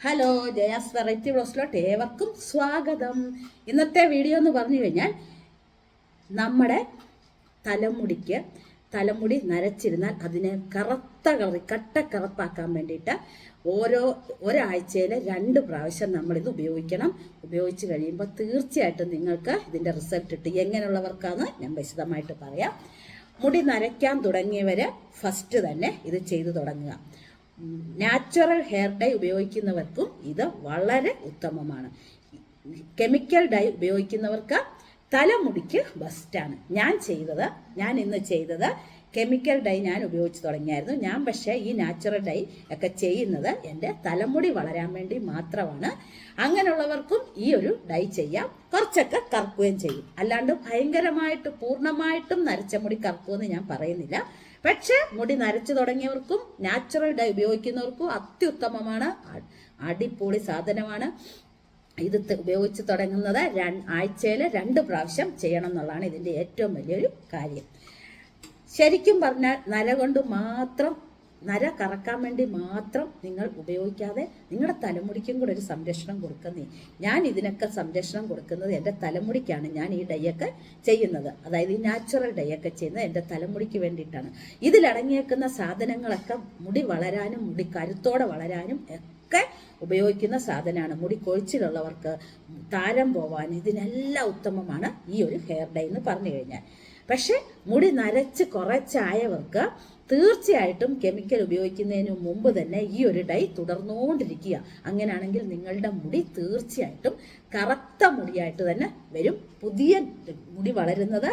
Hello Jaya's variety ബ്ലോസിലോട്ട് ഏവർക്കും സ്വാഗതം. ഇന്നത്തെ വീഡിയോ എന്ന് പറഞ്ഞു കഴിഞ്ഞാൽ നമ്മുടെ തലമുടിക്ക് തലമുടി നരച്ചിരുന്നാൽ അതിനെ കറുത്ത കറി കട്ട കറുപ്പാക്കാൻ വേണ്ടിയിട്ട് ഓരോ ഒരാഴ്ചയിൽ രണ്ട് പ്രാവശ്യം നമ്മളിത് ഉപയോഗിക്കണം. ഉപയോഗിച്ച് കഴിയുമ്പോൾ തീർച്ചയായിട്ടും നിങ്ങൾക്ക് ഇതിന്റെ റിസൾട്ട് കിട്ടും. എങ്ങനെയുള്ളവർക്കാന്ന് ഞാൻ വിശദമായിട്ട് പറയാം. മുടി നരയ്ക്കാൻ തുടങ്ങിയവർ ഫസ്റ്റ് തന്നെ ഇത് ചെയ്തു തുടങ്ങുക. നാച്ചുറൽ ഹെയർ ഡൈ ഉപയോഗിക്കുന്നവർക്കും ഇത് വളരെ ഉത്തമമാണ്. കെമിക്കൽ ഡൈ ഉപയോഗിക്കുന്നവർക്ക് തലമുടിക്ക് ബെസ്റ്റാണ്. ഞാൻ ചെയ്തത് ഞാൻ ഇന്ന് ചെയ്തത് കെമിക്കൽ ഡൈ ഞാൻ ഉപയോഗിച്ച് തുടങ്ങിയായിരുന്നു. ഞാൻ പക്ഷേ ഈ നാച്ചുറൽ ഡൈ ഒക്കെ ചെയ്യുന്നത് എന്റെ തലമുടി വളരാൻ വേണ്ടി മാത്രമാണ്. അങ്ങനെയുള്ളവർക്കും ഈ ഒരു ഡൈ ചെയ്യാം. കുറച്ചൊക്കെ കറക്കുകയും ചെയ്യും. അല്ലാണ്ട് ഭയങ്കരമായിട്ട് പൂർണമായിട്ടും നരച്ച മുടി കറക്കുമെന്ന് ഞാൻ പറയുന്നില്ല. പക്ഷെ മുടി നരച്ചു തുടങ്ങിയവർക്കും നാച്ചുറൽ ഡൈ ഉപയോഗിക്കുന്നവർക്കും അത്യുത്തമമാണ്. അടിപൊളി സാധനമാണ്. ഇത് ഉപയോഗിച്ച് തുടങ്ങുന്നത് ആഴ്ചയിൽ രണ്ട് പ്രാവശ്യം ചെയ്യണം എന്നുള്ളതാണ് ഇതിന്റെ ഏറ്റവും വലിയൊരു കാര്യം. ശരിക്കും പറഞ്ഞാൽ നര കൊണ്ട് മാത്രം നര കറക്കാൻ വേണ്ടി മാത്രം നിങ്ങൾ ഉപയോഗിക്കാതെ നിങ്ങളുടെ തലമുടിക്കും കൂടെ ഒരു സംരക്ഷണം കൊടുക്കുന്നേ. ഞാൻ ഇതിനൊക്കെ സംരക്ഷണം കൊടുക്കുന്നത് എന്റെ തലമുടിക്കാണ്. ഞാൻ ഈ ഡൈയൊക്കെ ചെയ്യുന്നത്. അതായത് ഈ നാച്ചുറൽ ഡൈയൊക്കെ ചെയ്യുന്നത് എന്റെ തലമുടിക്ക് വേണ്ടിയിട്ടാണ്. ഇതിലടങ്ങിയേക്കുന്ന സാധനങ്ങളൊക്കെ മുടി വളരാനും മുടി കരുത്തോടെ വളരാനും ഒക്കെ ഉപയോഗിക്കുന്ന സാധനമാണ്. മുടി കൊഴിച്ചിലുള്ളവർക്ക് താരം പോവാൻ ഇതിനെല്ലാം ഉത്തമമാണ് ഈ ഒരു ഹെയർ ഡൈ എന്ന് പറഞ്ഞു കഴിഞ്ഞാൽ. പക്ഷെ മുടി നരച്ച് കുറച്ചായവർക്ക് തീർച്ചയായിട്ടും കെമിക്കൽ ഉപയോഗിക്കുന്നതിന് മുമ്പ് തന്നെ ഈ ഒരു ഡൈ തുടർന്നുകൊണ്ടിരിക്കുക. അങ്ങനെയാണെങ്കിൽ നിങ്ങളുടെ മുടി തീർച്ചയായിട്ടും കറുത്ത മുടിയായിട്ട് തന്നെ വരും. പുതിയ മുടി വളരുന്നത്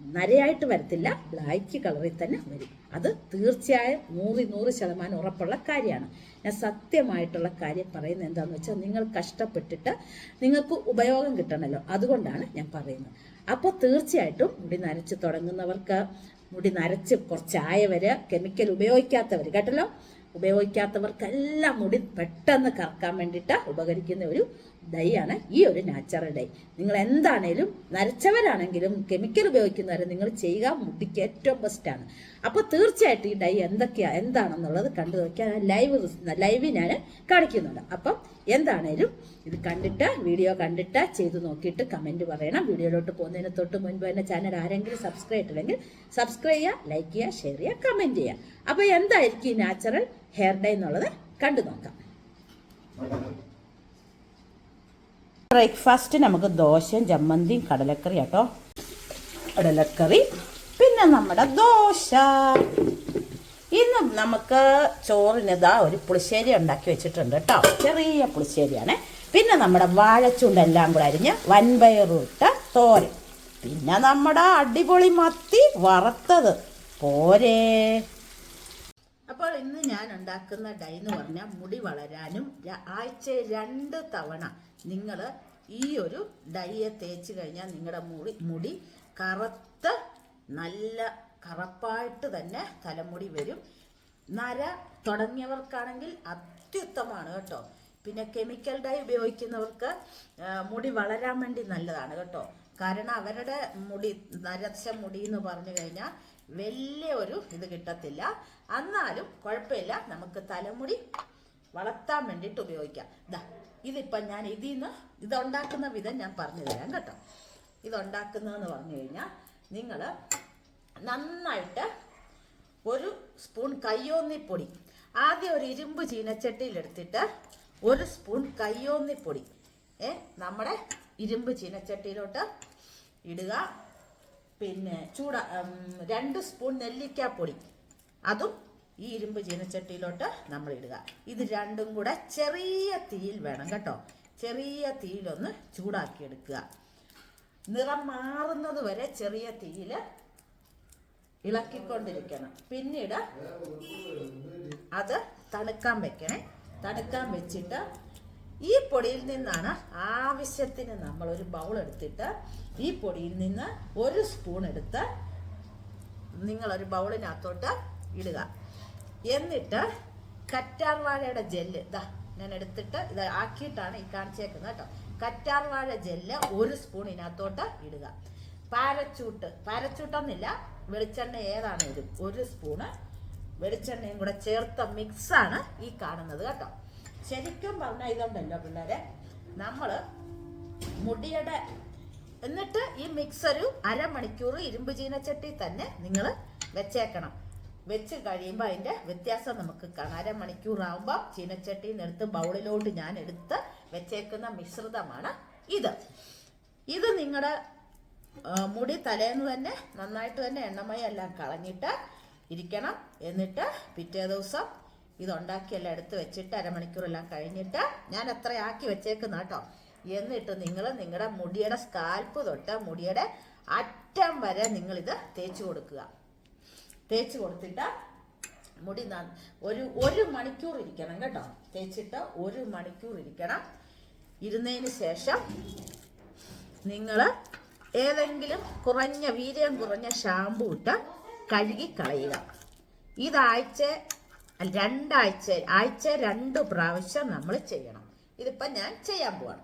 നരയായിട്ട് വരത്തില്ല ബ്ലാക്ക് കളറിൽ തന്നെ വരും. അത് തീർച്ചയായും നൂറ് നൂറ് ശതമാനം ഉറപ്പുള്ള കാര്യമാണ്. ഞാൻ സത്യമായിട്ടുള്ള കാര്യം പറയുന്നത് എന്താണെന്ന് വെച്ചാൽ നിങ്ങൾ കഷ്ടപ്പെട്ടിട്ട് നിങ്ങൾക്ക് ഉപയോഗം കിട്ടണമല്ലോ അതുകൊണ്ടാണ് ഞാൻ പറയുന്നത്. അപ്പോൾ തീർച്ചയായിട്ടും മുടി നരച്ച് തുടങ്ങുന്നവർക്ക് മുടി നരച്ച് കുറച്ചായവർ കെമിക്കൽ ഉപയോഗിക്കാത്തവർ കേട്ടല്ലോ? ഉപയോഗിക്കാത്തവർക്കെല്ലാം മുടി പെട്ടെന്ന് കറക്കാൻ വേണ്ടിയിട്ട് ഉപകരിക്കുന്ന ഒരു ഡൈ ഈ ഒരു നാച്ചുറൽ ഡൈ നിങ്ങൾ എന്താണേലും നരച്ചവരാണെങ്കിലും കെമിക്കൽ ഉപയോഗിക്കുന്നവരെ നിങ്ങൾ ചെയ്യുക മുടിക്ക് ഏറ്റവും ബെസ്റ്റാണ് അപ്പോൾ തീർച്ചയായിട്ടും ഈ ഡൈ എന്തൊക്കെയാ എന്താണെന്നുള്ളത് കണ്ടു നോക്കിയാൽ ലൈവ് ലൈവ് ഞാൻ കാണിക്കുന്നുണ്ട്. അപ്പം എന്താണേലും ഇത് കണ്ടിട്ട് വീഡിയോ കണ്ടിട്ട് ചെയ്ത് നോക്കിയിട്ട് കമന്റ് പറയണം. വീഡിയോയിലോട്ട് പോകുന്നതിന് തൊട്ട് മുൻപ് തന്നെ ചാനൽ ആരെങ്കിലും സബ്സ്ക്രൈബ് ഇട്ടില്ലെങ്കിൽ സബ്സ്ക്രൈബ് ചെയ്യുക ലൈക്ക് ചെയ്യുക ഷെയർ ചെയ്യുക കമന്റ് ചെയ്യുക. അപ്പോൾ എന്തായിരിക്കും ഈ നാച്ചുറൽ ഹെയർ ഡൈ എന്നുള്ളത് കണ്ടു നോക്കാം. ബ്രേക്ക്ഫാസ്റ്റ് നമുക്ക് ദോശയും ചമ്മന്തിയും കടലക്കറി കേട്ടോ. കടലക്കറി പിന്നെ നമ്മുടെ ദോശ. ഇന്ന് നമുക്ക് ചോറിന് ഇതാ ഒരു പുളിശ്ശേരി ഉണ്ടാക്കി വെച്ചിട്ടുണ്ട് കേട്ടോ. ചെറിയ പുളിശ്ശേരിയാണ്. പിന്നെ നമ്മുടെ വാഴച്ചുണ്ട് എല്ലാം കൂടെ അരിഞ്ഞ് വൻപയറും തോരൻ. പിന്നെ നമ്മുടെ അടിപൊളി മത്തി വറുത്തത്. പോരേ. അപ്പോൾ ഇന്ന് ഞാൻ ഉണ്ടാക്കുന്ന ഡൈ എന്ന് പറഞ്ഞാൽ മുടി വളരാനും ആഴ്ച ആഴ്ചയിൽ രണ്ട് തവണ നിങ്ങൾ ഈ ഒരു ഡൈയെ തേച്ച് കഴിഞ്ഞാൽ നിങ്ങളുടെ മുടി മുടി കറുത്ത് നല്ല കറുപ്പായിട്ട് തന്നെ തലമുടി വരും. നര തുടങ്ങിയവർക്കാണെങ്കിൽ അത്യുത്തമാണ് കേട്ടോ. പിന്നെ കെമിക്കൽ ഡൈ ഉപയോഗിക്കുന്നവർക്ക് മുടി വളരാൻ വേണ്ടി നല്ലതാണ് കേട്ടോ. കാരണം അവരുടെ മുടി നരച്ച മുടി എന്ന് പറഞ്ഞു കഴിഞ്ഞാൽ വലിയ ഒരു ഇത് കിട്ടത്തില്ല. എന്നാലും കുഴപ്പമില്ല. നമുക്ക് തലമുടി വളർത്താൻ വേണ്ടിയിട്ട് ഉപയോഗിക്കാം. ഇതാ ഇതിപ്പം ഞാൻ ഇതിൽ നിന്ന് ഇതുണ്ടാക്കുന്ന വിധം ഞാൻ പറഞ്ഞു തരാം കേട്ടോ. ഇതുണ്ടാക്കുന്നതെന്ന് പറഞ്ഞു കഴിഞ്ഞാൽ നിങ്ങൾ നന്നായിട്ട് ഒരു സ്പൂൺ കയ്യോന്നിപ്പൊടി ആദ്യം ഒരു ഇരുമ്പ് ചീനച്ചട്ടിയിൽ എടുത്തിട്ട് ഒരു സ്പൂൺ കയ്യോന്നിപ്പൊടി ഏ നമ്മുടെ ഇരുമ്പ് ചീനച്ചട്ടിയിലോട്ട് ഇടുക. പിന്നെ ചൂട രണ്ട് സ്പൂൺ നെല്ലിക്കാപ്പൊടി. അതും ഈ ഇരുമ്പ് ചീനച്ചട്ടിയിലോട്ട് നമ്മൾ ഇടുക. ഇത് രണ്ടും കൂടെ ചെറിയ തീയിൽ വേണം കേട്ടോ. ചെറിയ തീയിലൊന്ന് ചൂടാക്കി എടുക്കുക. നിറം മാറുന്നത് വരെ ചെറിയ തീയിൽ ഇളക്കിക്കൊണ്ടിരിക്കണം. പിന്നീട് അത് തണുക്കാൻ വെക്കണേ. തണുക്കാൻ വെച്ചിട്ട് ഈ പൊടിയിൽ നിന്നാണ് ആവശ്യത്തിന് നമ്മൾ ഒരു ബൗൾ എടുത്തിട്ട് ഈ പൊടിയിൽ നിന്ന് ഒരു സ്പൂൺ എടുത്ത് നിങ്ങളൊരു ബൗളിനകത്തോട്ട് ഇടുക. എന്നിട്ട് കറ്റാർവാഴയുടെ ജെല്ല് ഇതാ ഞാൻ എടുത്തിട്ട് ഇത് ആക്കിയിട്ടാണ് ഈ കാണിച്ചേക്കുന്നത് കേട്ടോ. കറ്റാർവാഴ ജെല്ല് ഒരു സ്പൂൺ ഇതിനകത്തോട്ട് ഇടുക. പാരച്ചൂട്ട് പാരച്ചൂട്ടെന്നില്ല വെളിച്ചെണ്ണ ഏതാണേലും ഒരു സ്പൂണ് വെളിച്ചെണ്ണയും കൂടെ ചേർത്ത മിക്സാണ് ഈ കാണുന്നത് കേട്ടോ. ശരിക്കും പറഞ്ഞാൽ ഇതുണ്ടല്ലോ പിള്ളേരെ. നമ്മൾ മുടിയുടെ എന്നിട്ട് ഈ മിക്സ് അരമണിക്കൂർ ഇരുമ്പ് ചീനച്ചട്ടി തന്നെ നിങ്ങൾ വെച്ചേക്കണം. വെച്ച് കഴിയുമ്പോൾ അതിന്റെ വ്യത്യാസം നമുക്ക് കാണാം. അരമണിക്കൂർ ആകുമ്പോൾ ചീനച്ചട്ടിയിൽ നിന്ന് എടുത്ത് ബൗളിലോട്ട് ഞാൻ എടുത്ത് വെച്ചേക്കുന്ന മിശ്രിതമാണ് ഇത്. ഇത് നിങ്ങളുടെ മുടി തലേന്ന് തന്നെ നന്നായിട്ട് തന്നെ എണ്ണമയെല്ലാം കളഞ്ഞിട്ട് ഇരിക്കണം. എന്നിട്ട് പിറ്റേ ദിവസം ഇതുണ്ടാക്കിയെല്ലാം എടുത്ത് വെച്ചിട്ട് അരമണിക്കൂറെല്ലാം കഴിഞ്ഞിട്ട് ഞാൻ എത്ര ആക്കി വെച്ചേക്കുന്ന കേട്ടോ എന്നിട്ട് നിങ്ങൾ നിങ്ങളുടെ മുടിയുടെ സ്കാൽപ്പ് തൊട്ട് മുടിയുടെ അറ്റം വരെ നിങ്ങളിത് തേച്ച് കൊടുക്കുക. തേച്ച് കൊടുത്തിട്ട് മുടി ഒരു ഒരു മണിക്കൂർ ഇരിക്കണം കേട്ടോ. തേച്ചിട്ട് ഒരു മണിക്കൂർ ഇരിക്കണം. ഇരുന്നതിന് ശേഷം നിങ്ങൾ ഏതെങ്കിലും കുറഞ്ഞ വീര്യം കുറഞ്ഞ ഷാമ്പു ഇട്ട് കഴുകി കളയുക. ഇതാഴ്ച രണ്ടാഴ്ച ആഴ്ച രണ്ട് പ്രാവശ്യം നമ്മൾ ചെയ്യണം. ഇതിപ്പം ഞാൻ ചെയ്യാൻ പോവാണ്.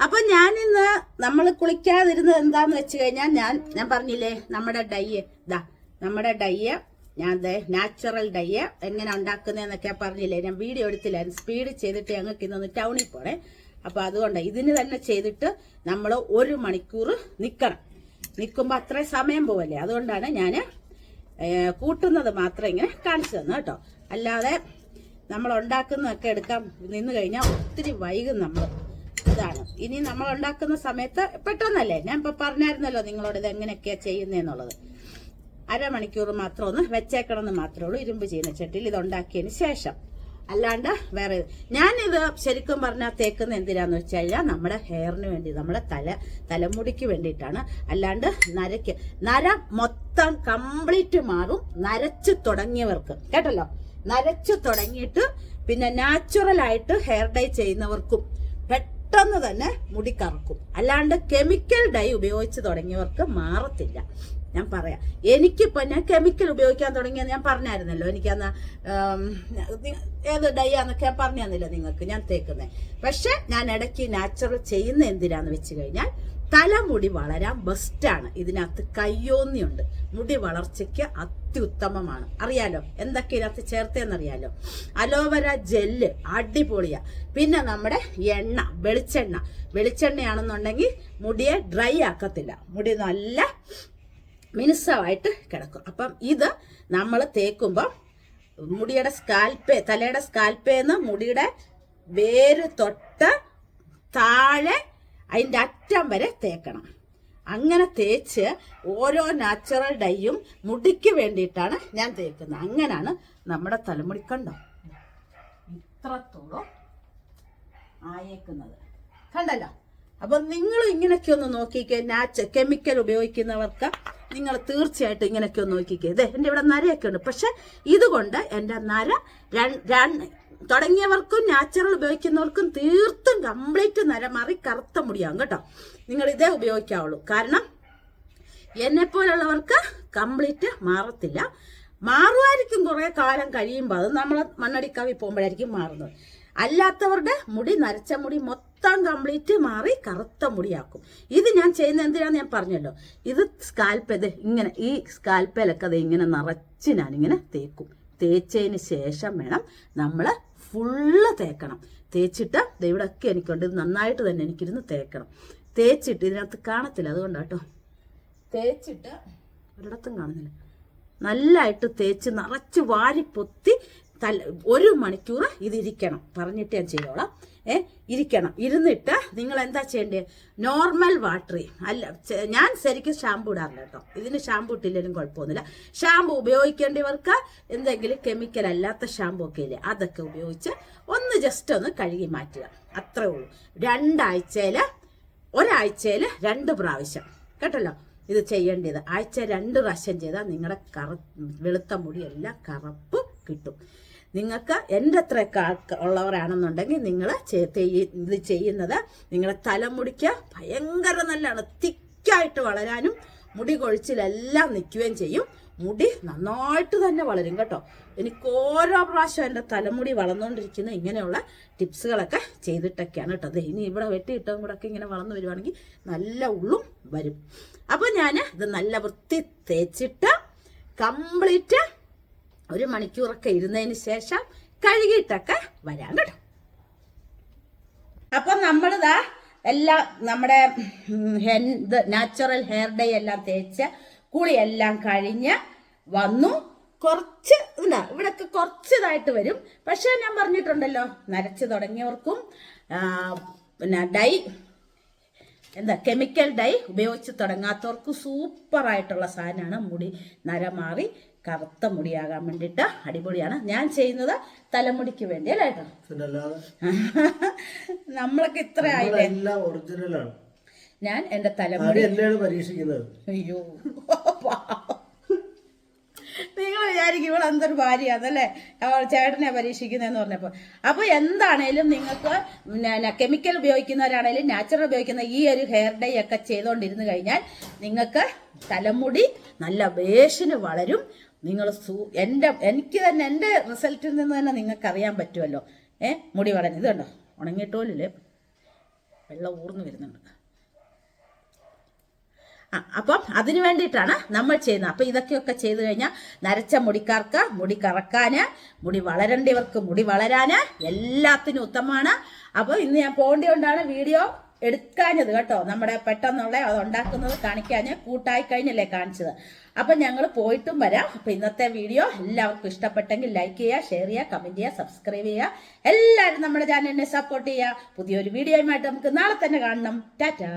അപ്പൊ ഞാൻ ഇന്ന് നമ്മൾ കുളിക്കാതിരുന്നത് എന്താന്ന് വെച്ച് കഴിഞ്ഞാൽ ഞാൻ ഞാൻ പറഞ്ഞില്ലേ നമ്മുടെ ഡയ്യ് ഇതാ നമ്മുടെ ഡയ്യ് ഞാൻ ദേ നാച്ചുറൽ ഡയ്യ് എങ്ങനെ ഉണ്ടാക്കുന്നതെന്നൊക്കെ പറഞ്ഞില്ലേ ഞാൻ വീഡിയോ എടുത്തില്ലായിരുന്നു സ്പീഡ് ചെയ്തിട്ട് ഞങ്ങൾക്ക് ഇന്നൊന്ന് ടൗണിൽ പോണേ. അപ്പൊ അതുകൊണ്ട് ഇതിന് തന്നെ ചെയ്തിട്ട് നമ്മൾ ഒരു മണിക്കൂർ നിൽക്കണം നിൽക്കുമ്പോൾ അത്രയും സമയം പോവല്ലേ? അതുകൊണ്ടാണ് ഞാൻ കൂട്ടുന്നത് മാത്രം ഇങ്ങനെ കാണിച്ചു തന്നു കേട്ടോ. അല്ലാതെ നമ്മൾ ഉണ്ടാക്കുന്നതൊക്കെ എടുക്കാൻ നിന്ന് കഴിഞ്ഞാൽ ഒത്തിരി വൈകും നമ്മൾ. ഇതാണ്. ഇനി നമ്മൾ ഉണ്ടാക്കുന്ന സമയത്ത് പെട്ടെന്നല്ലേ? ഞാൻ ഇപ്പൊ പറഞ്ഞായിരുന്നല്ലോ നിങ്ങളോട് ഇത് എങ്ങനെയൊക്കെയാ ചെയ്യുന്നതെന്നുള്ളത് അരമണിക്കൂർ മാത്രം ഒന്ന് വെച്ചേക്കണം എന്ന് മാത്രമേ ഉള്ളൂ. ഇരുമ്പ് ചീനച്ചട്ടിയിൽ ഇത് ഉണ്ടാക്കിയതിന് ശേഷം. അല്ലാണ്ട് വേറെ ഞാനിത് ശരിക്കും പറഞ്ഞാൽ തേക്കുന്ന എന്തിനാന്ന് വെച്ച് കഴിഞ്ഞാൽ നമ്മുടെ ഹെയറിന് വേണ്ടി നമ്മുടെ തല തലമുടിക്ക് വേണ്ടിയിട്ടാണ്. അല്ലാണ്ട് നരയ്ക്ക് നര മൊത്തം കംപ്ലീറ്റ് മാറും. നരച്ച് തുടങ്ങിയവർക്ക്. കേട്ടല്ലോ? നരച്ചു തുടങ്ങിയിട്ട് പിന്നെ നാച്ചുറൽ ആയിട്ട് ഹെയർ ഡൈ ചെയ്യുന്നവർക്കും പെട്ടെന്ന് തന്നെ മുടി കറക്കും. അല്ലാണ്ട് കെമിക്കൽ ഡൈ ഉപയോഗിച്ച് തുടങ്ങിയവർക്ക് മാറത്തില്ല. ഞാൻ പറയാം. എനിക്കിപ്പോ ഞാൻ കെമിക്കൽ ഉപയോഗിക്കാൻ തുടങ്ങിയെന്ന് ഞാൻ പറഞ്ഞായിരുന്നല്ലോ. എനിക്കന്ന് ഏത് ഡൈ ആന്നൊക്കെ ഞാൻ പറഞ്ഞു തന്നില്ല നിങ്ങൾക്ക്? ഞാൻ തേക്കുന്നത് പക്ഷെ ഞാൻ ഇടയ്ക്ക് നാച്ചുറൽ ചെയ്യുന്ന എന്തിനാന്ന് വെച്ച് കഴിഞ്ഞാൽ തലമുടി വളരാൻ ബെസ്റ്റാണ് ഇതിനകത്ത് കയ്യോന്നിയുണ്ട്. മുടി വളർച്ചയ്ക്ക് അത്യുത്തമമാണ്. അറിയാലോ? എന്തൊക്കെ ഇതിനകത്ത് ചേർത്തേന്നറിയാലോ? അലോവര ജെല്ല് അടിപൊളിയാ. പിന്നെ നമ്മുടെ എണ്ണ വെളിച്ചെണ്ണ. വെളിച്ചെണ്ണയാണെന്നുണ്ടെങ്കിൽ മുടിയെ ഡ്രൈ ആക്കത്തില്ല. മുടി നല്ല മിനുസമായിട്ട് കിടക്കും. അപ്പം ഇത് നമ്മൾ തേക്കുമ്പോൾ മുടിയുടെ സ്കാൽപ്പേ തലയുടെ സ്കാൽപ്പേന്ന് മുടിയുടെ വേര് തൊട്ട് താഴെ അതിന്റെ അറ്റം വരെ തേക്കണം. അങ്ങനെ തേച്ച് ഓരോ നാച്ചുറൽ ഡൈയും മുടിക്ക് വേണ്ടിയിട്ടാണ് ഞാൻ തേക്കുന്നത്. അങ്ങനെയാണ് നമ്മുടെ തലമുടി കണ്ടോ? ഇത്രത്തോളം ആയേക്കുന്നത്. കണ്ടല്ലോ? അപ്പൊ നിങ്ങൾ ഇങ്ങനെയൊക്കെ ഒന്ന് നോക്കിക്കേ. നാച്ച കെമിക്കൽ ഉപയോഗിക്കുന്നവർക്ക് നിങ്ങൾ തീർച്ചയായിട്ടും ഇങ്ങനെയൊക്കെ ഒന്ന് നോക്കിക്കേ. ഇതേ എന്റെ ഇവിടെ നരയൊക്കെ ഉണ്ട്. പക്ഷെ ഇതുകൊണ്ട് എന്റെ നര രൺ- തുടങ്ങിയവർക്കും നാച്ചുറൽ ഉപയോഗിക്കുന്നവർക്കും തീർത്തും കംപ്ലീറ്റ് നര മാറി കറുത്ത മുടിയാകും കേട്ടോ. നിങ്ങൾ ഇതേ ഉപയോഗിക്കാവുള്ളൂ. കാരണം എന്നെ പോലുള്ളവർക്ക് കംപ്ലീറ്റ് മാറത്തില്ല. മാറുമായിരിക്കും കുറെ കാലം കഴിയുമ്പോൾ. അത് നമ്മൾ മണ്ണടിക്കാവി പോകുമ്പോഴായിരിക്കും മാറുന്നത്. അല്ലാത്തവരുടെ മുടി നരച്ച മുടി മൊത്തം കംപ്ലീറ്റ് മാറി കറുത്ത മുടിയാക്കും. ഇത് ഞാൻ ചെയ്യുന്ന എന്തിനാന്ന് ഞാൻ പറഞ്ഞല്ലോ. ഇത് സ്കാൽപ്പ് ഇത് ഇങ്ങനെ ഈ സ്കാൽപ്പയിലൊക്കെ അത് ഇങ്ങനെ നിറച്ച് ഞാനിങ്ങനെ തേക്കും. തേച്ചതിന് ശേഷം വേണം നമ്മൾ ഫുള്ള് തേക്കണം. തേച്ചിട്ട് ദേ ഇവിടെയൊക്കെ എനിക്കുണ്ട്. ഇത് നന്നായിട്ട് തന്നെ എനിക്കിരുന്ന് തേക്കണം. തേച്ചിട്ട് ഇതിനകത്ത് കാണത്തില്ല. അതുകൊണ്ടാട്ടോ തേച്ചിട്ട് ഒരിടത്തും കാണുന്നില്ല. നല്ലതായിട്ട് തേച്ച് നിറച്ച് വാരിപ്പൊത്തി തല ഒരു മണിക്കൂർ ഇതിരിക്കണം. പറഞ്ഞിട്ട് ഞാൻ ചെയ്തോളാം. ഏ ഇരിക്കണം. ഇരുന്നിട്ട് നിങ്ങൾ എന്താ ചെയ്യേണ്ടത് നോർമൽ വാട്ടറി അല്ല ഞാൻ ശരിക്കും ഷാമ്പു ഇടാറില്ല കേട്ടോ. ഇതിന് ഷാമ്പു ഇട്ടില്ലെങ്കിലും കുഴപ്പമൊന്നുമില്ല. ഷാമ്പു ഉപയോഗിക്കേണ്ടവർക്ക് എന്തെങ്കിലും കെമിക്കൽ അല്ലാത്ത ഷാമ്പു ഒക്കെ ഇല്ലേ അതൊക്കെ ഉപയോഗിച്ച് ഒന്ന് ജസ്റ്റ് ഒന്ന് കഴുകി മാറ്റുക. അത്രേ ഉള്ളൂ. രണ്ടാഴ്ചയിൽ ഒരാഴ്ചയിൽ രണ്ട് പ്രാവശ്യം. കേട്ടല്ലോ? ഇത് ചെയ്യേണ്ടത്. ആഴ്ച രണ്ട് പ്രാവശ്യം ചെയ്താൽ നിങ്ങളുടെ കറ വെളുത്ത മുടിയെല്ലാം കറുപ്പ് കിട്ടും. നിങ്ങൾക്ക് എന്റെ അത്ര ഉള്ളവരാണെന്നുണ്ടെങ്കിൽ നിങ്ങൾ ഇത് ചെയ്യുന്നത് നിങ്ങളുടെ തലമുടിക്ക് ഭയങ്കര നല്ലതാണ്. തിക്കായിട്ട് വളരാനും മുടി കൊഴിച്ചിലെല്ലാം നിൽക്കുകയും ചെയ്യും. മുടി നന്നായിട്ട് തന്നെ വളരും കേട്ടോ. എനിക്ക് ഓരോ പ്രാവശ്യം എന്റെ തലമുടി വളർന്നുകൊണ്ടിരിക്കുന്ന ഇങ്ങനെയുള്ള ടിപ്സുകളൊക്കെ ചെയ്തിട്ടൊക്കെയാണ് കേട്ടോ. അത് ഇനി ഇവിടെ വെട്ടിയിട്ടതും കൂടെ ഒക്കെ ഇങ്ങനെ വളർന്നു വരുവാണെങ്കിൽ നല്ല ഉള്ളും വരും. അപ്പോൾ ഞാൻ ഇത് നല്ല വൃത്തി തേച്ചിട്ട് കംപ്ലീറ്റ് ഒരു മണിക്കൂറൊക്കെ ഇരുന്നതിന് ശേഷം കഴുകിയിട്ടൊക്കെ വരാം കേട്ടോ. അപ്പം നമ്മളിതാ എല്ലാം നമ്മുടെ ഹെൻ- നാച്ചുറൽ ഹെയർ ഡേ എല്ലാം തേച്ച് കുളിയെല്ലാം കഴിഞ്ഞ് വന്നു. കുറച്ച് ഇതാ ഇവിടൊക്കെ കുറച്ചതായിട്ട് വരും. പക്ഷേ ഞാൻ പറഞ്ഞിട്ടുണ്ടല്ലോ നരച്ചു തുടങ്ങിയവർക്കും പിന്നെ ഡൈ എന്താ കെമിക്കൽ ഡൈ ഉപയോഗിച്ച് തുടങ്ങാത്തവർക്ക് സൂപ്പറായിട്ടുള്ള സാധനമാണ് മുടി നര മാറി കറുത്ത മുടിയാകാൻ വേണ്ടിയിട്ട് അടിപൊളിയാണ്. ഞാൻ ചെയ്യുന്നത് തലമുടിക്ക് വേണ്ടി അല്ലേ കേട്ടോ? നമ്മളൊക്കെ ഇത്ര ആയില്ലേ? ഒറിജിനലാണ് ഞാൻ എന്റെ തലമുടി അയ്യോ. വിചാരിക്കും ഇവൾ എന്തൊരു ഭാര്യയാണല്ലേ അവൾ ചേട്ടനെ പരീക്ഷിക്കുന്നതെന്ന് പറഞ്ഞപ്പോൾ. അപ്പോൾ എന്താണേലും നിങ്ങൾക്ക് പിന്നെ കെമിക്കൽ ഉപയോഗിക്കുന്നവരാണേലും നാച്ചുറൽ ഉപയോഗിക്കുന്ന ഈ ഒരു ഹെയർ ഡൈ ഒക്കെ ചെയ്തുകൊണ്ടിരുന്ന് കഴിഞ്ഞാൽ നിങ്ങൾക്ക് തലമുടി നല്ല വേഷന് വളരും. നിങ്ങൾ സൂ എന്റെ എനിക്ക് തന്നെ എന്റെ റിസൾട്ടിൽ നിന്ന് തന്നെ നിങ്ങൾക്ക് അറിയാൻ പറ്റുമല്ലോ. ഏ മുടി വളരും ഇത് കണ്ടോ? ഉണങ്ങിയിട്ടോലില്ലേ വെള്ളം ഊർന്നു വരുന്നുണ്ട്. അപ്പം അതിന് വേണ്ടിയിട്ടാണ് നമ്മൾ ചെയ്യുന്നത്. അപ്പം ഇതൊക്കെയൊക്കെ ചെയ്തു കഴിഞ്ഞാൽ നരച്ച മുടിക്കാർക്ക് മുടി കറക്കാന് മുടി വളരേണ്ടവർക്ക് മുടി വളരാന് എല്ലാത്തിനും ഉത്തമമാണ്. അപ്പോൾ ഇന്ന് ഞാൻ പോകേണ്ടതുകൊണ്ടാണ് വീഡിയോ എടുക്കാഞ്ഞത് കേട്ടോ. നമ്മുടെ പെട്ടെന്നുള്ള അത് ഉണ്ടാക്കുന്നത് കാണിക്കാഞ്ഞ് കൂട്ടായി കഴിഞ്ഞല്ലേ കാണിച്ചത്. അപ്പം ഞങ്ങൾ പോയിട്ടും വരാം. അപ്പം ഇന്നത്തെ വീഡിയോ എല്ലാവർക്കും ഇഷ്ടപ്പെട്ടെങ്കിൽ ലൈക്ക് ചെയ്യുക ഷെയർ ചെയ്യുക കമന്റ് ചെയ്യുക സബ്സ്ക്രൈബ് ചെയ്യുക. എല്ലാവരും നമ്മുടെ ചാനലിനെ സപ്പോർട്ട് ചെയ്യുക. പുതിയൊരു വീഡിയോയുമായിട്ട് നമുക്ക് നാളെ തന്നെ കാണണം. ടാറ്റാ.